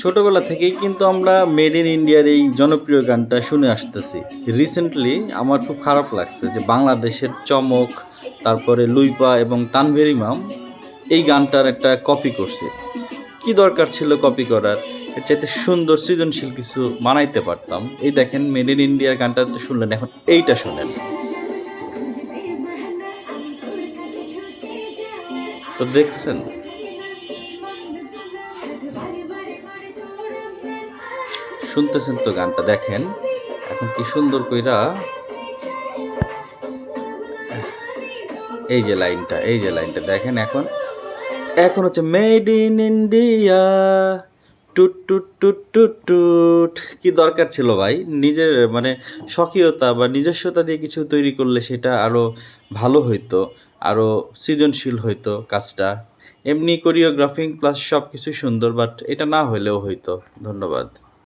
ছোটবেলা থেকেই কিন্তু আমরা মেড ইন ইন্ডিয়ার এই জনপ্রিয় গানটা শুনে আসতেছি। রিসেন্টলি আমার খুব খারাপ লাগছে যে বাংলাদেশের চমক, তারপরে লুইপা এবং তানভের ইমাম এই গানটার একটা কপি করছে। কি দরকার ছিল কপি করার? চাইতে সুন্দর, সৃজনশীল কিছু বানাইতে পারতাম। এই দেখেন মেড ইন ইন্ডিয়ার গানটা তো শুনলেন, এখন এইটা শুনেন। তো দেখছেন? শুনতেছেন তো গানটা দেখেন। এখন কি সুন্দর কইরা এই যে লাইনটা, এই যে লাইনটা দেখেন এখন। এখন হচ্ছে মেড ইন ইন্ডিয়া টুট টুট টুট টুট টুট। কি দরকার ছিল ভাই? নিজের মানে স্বকীয়তা বা নিজস্বতা দিয়ে কিছু তৈরি করলে সেটা আরও ভালো হইতো আরও সৃজনশীল হইতো কাজটা। এমনি কোরিওগ্রাফিং প্লাস সব কিছুই সুন্দর বাট এটা না হইলেও হইতো। ধন্যবাদ।